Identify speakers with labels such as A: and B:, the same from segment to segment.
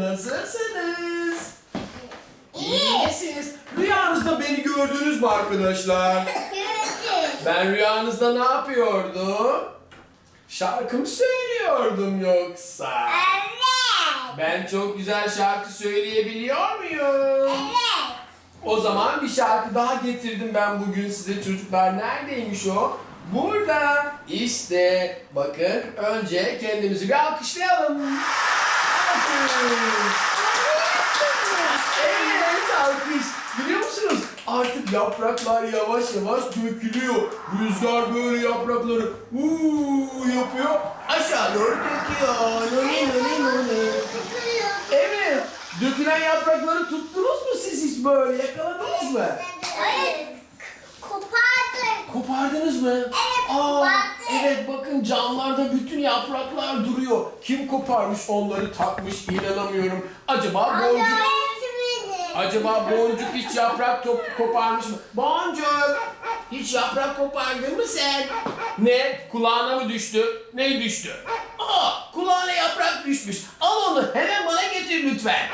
A: Nasılsınız? İyi misiniz? Rüyanızda beni gördünüz mü arkadaşlar? Ben rüyanızda ne yapıyordum? Şarkı mı söylüyordum yoksa? Ben çok güzel şarkı söyleyebiliyor muyum? O zaman bir şarkı daha getirdim ben bugün size çocuklar. Neredeymiş o? Burada. İşte bakın önce kendimizi bir alkışlayalım. Alkış. Evet alkış. Biliyor musunuz? Artık yapraklar yavaş yavaş dökülüyor. Rüzgar böyle yaprakları uuu yapıyor. Aşağı doğru döküyor. Noni noni noni. Evet. Dökülen yaprakları tuttunuz mu siz hiç böyle? Yakaladınız mı? Kopardınız mı?
B: Evet,
A: Aa,
B: kopardık.
A: evet bakın camlarda bütün yapraklar duruyor. Kim koparmış onları takmış inanamıyorum. Acaba boncuk Acaba boncuk hiç yaprak top koparmış mı? Boncuk hiç yaprak kopardın mı sen? Ne? Kulağına mı düştü? Ne düştü? Aa kulağına yaprak düşmüş. Al onu hemen bana getir lütfen.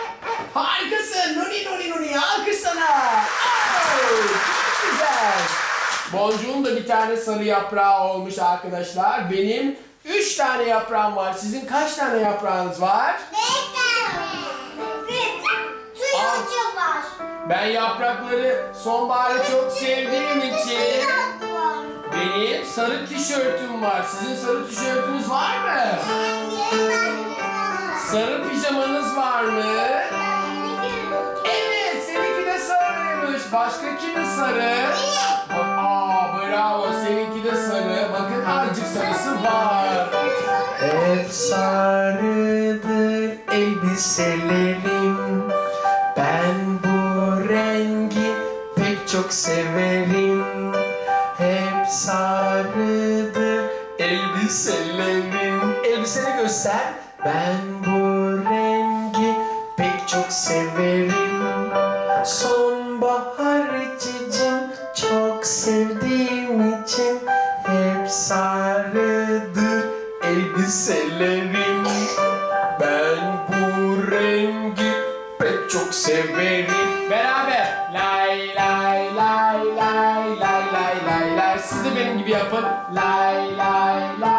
A: Harikasın. Nuni nuni nuni alkış sana. Oo, çok güzel. Boncuğun da bir tane sarı yaprağı olmuş arkadaşlar. Benim üç tane yaprağım var. Sizin kaç tane yaprağınız var? Ben yaprakları sonbaharı çok sevdiğim için benim sarı tişörtüm var. Sizin sarı tişörtünüz var mı? Sarı pijamanız var mı? Evet, seninki de sarıymış. Başka kimin sarı? Aa bravo, seninki de sarı. Bakın azıcık sarısı var.
C: Hep sarıdır elbiselerim. Ben bu rengi pek çok severim. Hep sarıdır elbiselerim. Elbiseni göster. Ben bu rengi pek çok severim. Sonbahar elbiselerim Ben bu rengi pek çok severim
A: Beraber. Lay lay lay lay lay lay lay lay. Siz de benim gibi yapın. Lay lay lay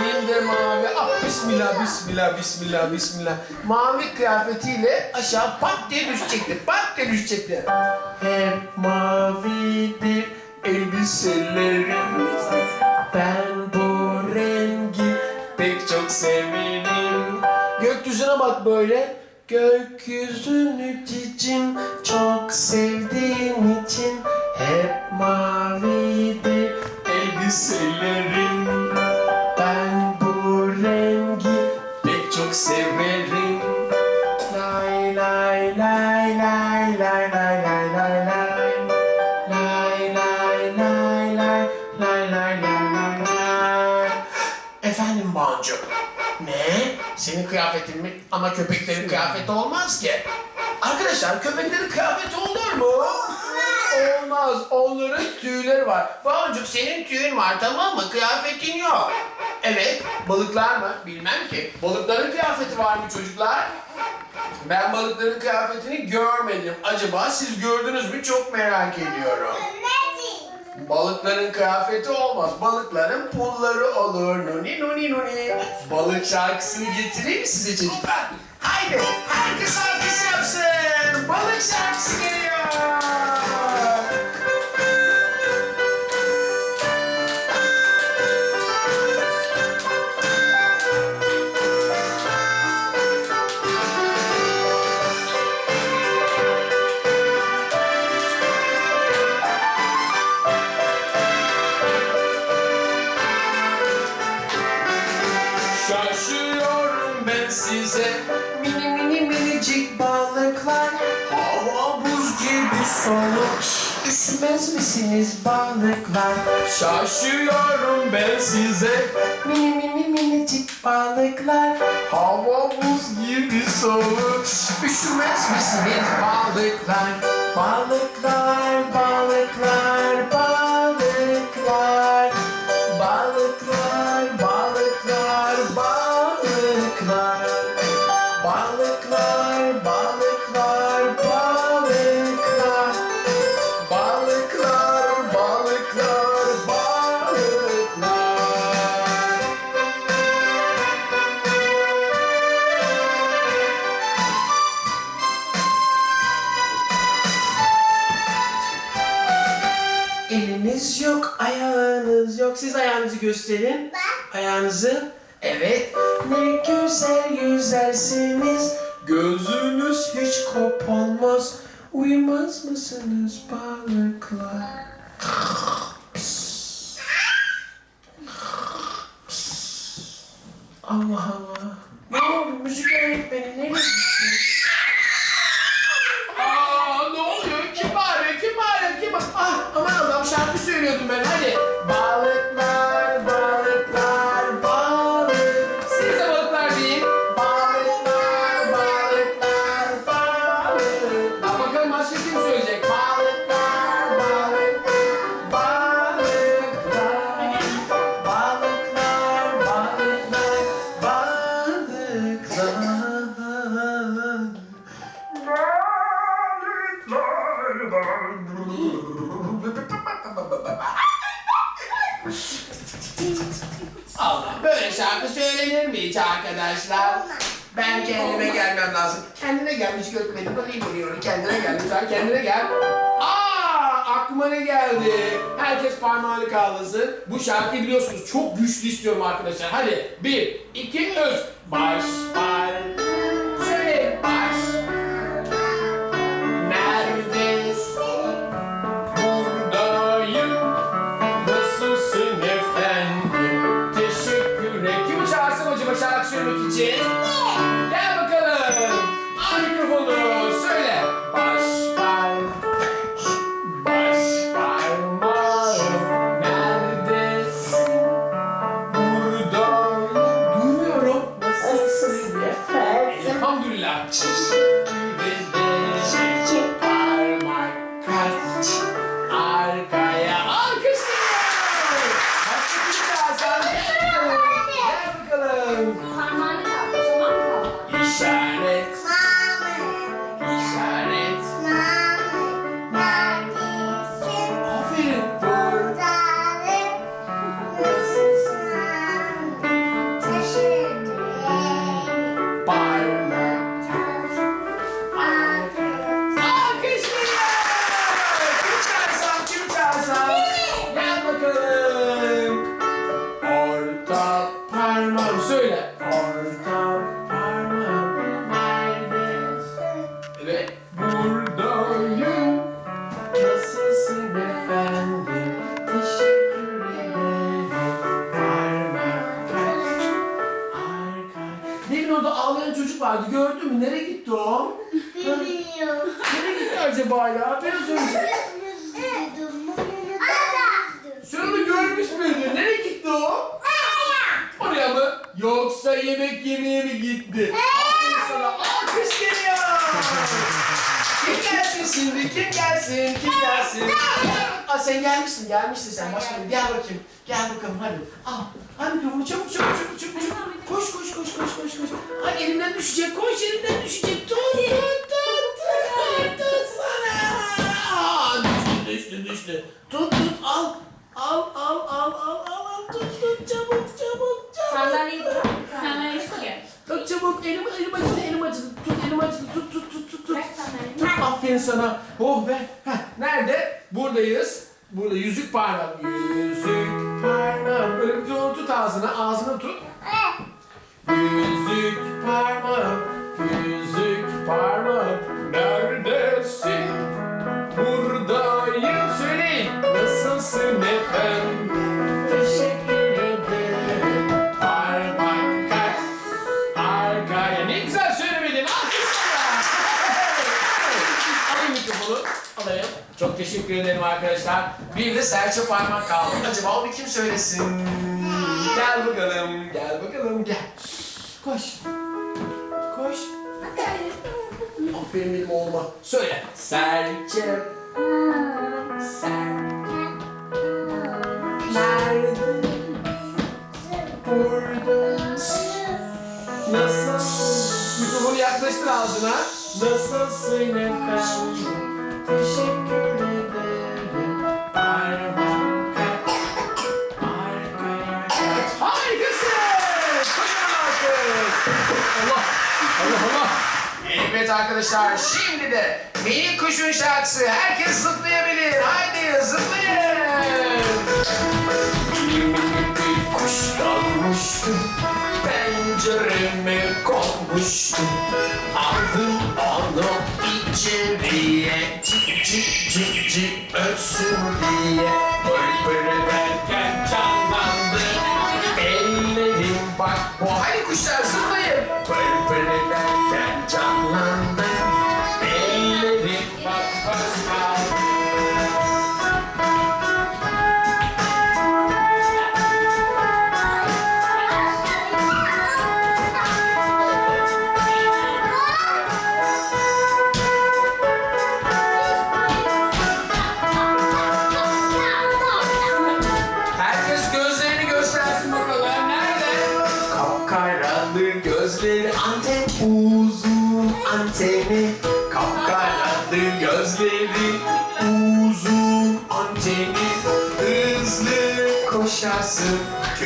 A: Benim de mavi. Ah bismillah bismillah bismillah bismillah. Mavi kıyafetiyle aşağı pat diye düşecekti. Pat diye düşecekti.
C: Hep mavidir elbiselerim Ben bu rengi pek çok severim Gökyüzüne bak böyle Gökyüzünü cicim çok sevdiğim için Hep mavidir elbiselerim çok severim Lay lay lay lay lay lay lay lay lay Lay lay lay lay lay lay lay lay lay Efendim Boncuk Ne? Senin kıyafetin mi? Ama köpeklerin kıyafeti olmaz ki Arkadaşlar köpeklerin kıyafeti olur mu?
A: Olmaz. Onların tüyleri var. Boncuk senin tüyün var tamam mı? Kıyafetin yok. Evet. Balıklar mı? Bilmem ki. Balıkların kıyafeti var mı çocuklar? Ben balıkların kıyafetini görmedim. Acaba siz gördünüz mü? Çok merak ediyorum. Balıkların kıyafeti olmaz. Balıkların pulları olur. Nuni nuni nuni. Balık şarkısını getireyim mi size çocuklar? Haydi herkes alkış yapsın. Balık şarkısı geliyor.
C: Üşümez misiniz balıklar? Şaşıyorum ben size. Mini mini minicik balıklar. Hava buz gibi soğuk. Üşümez misiniz? Balıklar, balıklar, Eliniz yok, ayağınız yok. Siz ayağınızı gösterin. Ayağınızı. Evet. Ne güzel yüzersiniz. Gözünüz hiç kapanmaz. Uyumaz mısınız balıklar? Allah Allah. Ne oldu? Müzik öğretmeni nereye gitti?
A: Söylüyordum ben hadi. Balıklar, balıklar, balık. Siz de balıklar deyin. Balıklar, balıklar, balık. Bak bakalım başka kim söyleyecek? Balıklar, balıklar, balıklar.
C: Balıklar, balıklar, balıklar.
A: Allah böyle şarkı söylenir mi hiç arkadaşlar? Ben kendime gelmem lazım. Kendine gelmiş görmedim. Bakayım vuruyor. Kendine gel lütfen kendine gel. Aa aklıma ne geldi? Herkes parmağını kaldırsın. Bu şarkıyı biliyorsunuz. Çok güçlü istiyorum arkadaşlar. Hadi bir, iki, üç. Baş, par. O? Oraya mı? Yoksa yemek yemeye mi gitti? Aferin sana. Alkış geliyor. Kim gelsin şimdi? Kim gelsin? Kim gelsin? Aa, sen gelmişsin, gelmişsin sen. Başkanım gel bakayım. Gel bakalım hadi. Al. Hadi mikrofonu çabuk çabuk çabuk çabuk çabuk. Koş koş koş koş koş koş. Ay elimden düşecek. Koş elimden düşecek. Tut tut tut tut tut sana. Aa, düştü düştü düştü. Tut tut al. Al al al al al sana. Oh be. Heh, nerede? Buradayız. Burada yüzük parmak. Yüzük parmak. Böyle bir tut ağzına. Ağzına tut. Teşekkür ederim arkadaşlar. Bir de serçe parmak kaldı. Acaba onu kim söylesin? Gel bakalım, gel bakalım, gel. Koş. Koş. Aferin benim oğluma. Söyle. Serçe. Serçe. Nerede? Burada. Nasılsın? Mikrofonu yaklaştır ağzına. Nasılsın efendim? Teşekkür ederim. Arkadaşlar şimdi de minik kuşun şarkısı herkes zıplayabilir. Haydi zıplayın. Kuş dalmıştı pencereme konmuştu. Aldım onu içeriye cik cik cik cik ötsün diye. Bülbül derken canlandı. Ellerim bak bu hadi kuşlar zıplayın. Bülbül derken canlandı.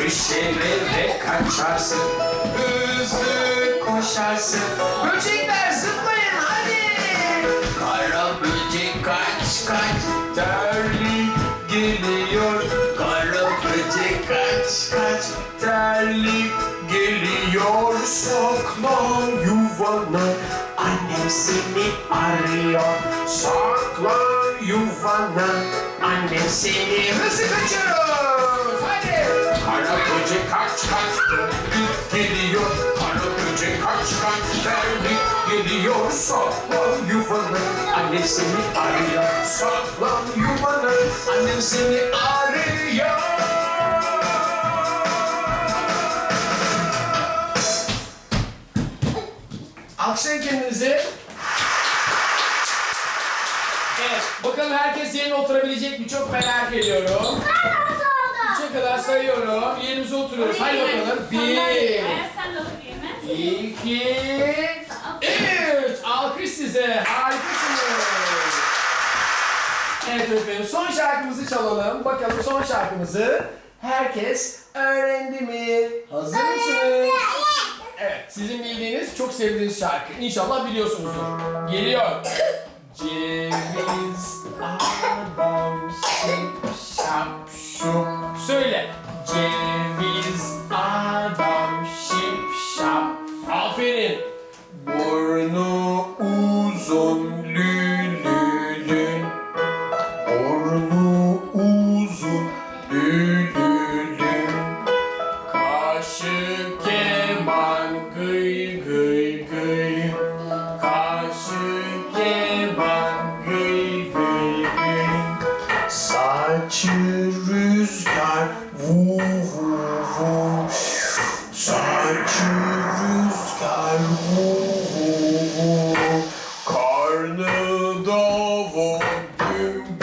A: Köşelere kaçarsın. Hızlı koşarsın. Böcekler zıplayın hadi. Kara böcek kaç kaç terli geliyor. Kara böcek kaç kaç terli geliyor. Saklan yuvana annem seni arıyor. Saklan yuvana annem seni hızlı kaçıyoruz. Kara böcek kaç kaç terli geliyor. Kara böcek kaç kaç terli geliyor. Saklan yuvana annem seni arıyor. Saklan yuvana annem seni arıyor. Alkışlayın kendinizi. Evet, bakalım herkes yerine oturabilecek mi? Çok merak ediyorum. Kadar sayıyorum. Yerimize oturuyoruz. Hadi bakalım. Bir, iki, üç. Alkış size. Harikasınız. Evet efendim son şarkımızı çalalım. Bakalım son şarkımızı herkes öğrendi mi? Hazır mısınız? Evet, sizin bildiğiniz, çok sevdiğiniz şarkı. İnşallah biliyorsunuzdur. Geliyor. Ceviz adam şıp şap şup. Söyle. Ceviz adam şıp şap. Aferin. Burnu uzun won't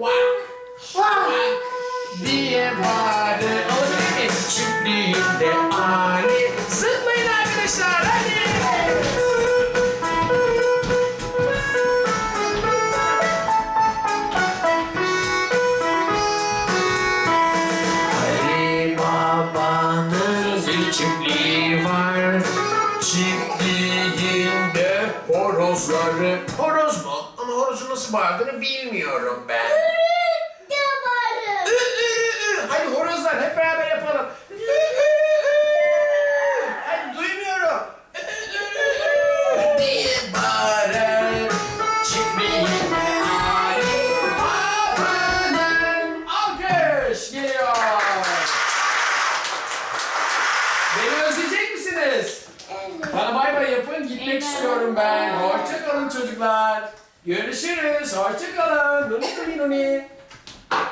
A: Vak vak diye bağırır. Mi? Çiftliğinde ani. Zıplayın arkadaşlar hadi. Ali bir çiftliği var. Çiftliğinde horozları... Horoz mu? Ama horozun nasıl bağırdığını bilmiyorum ben.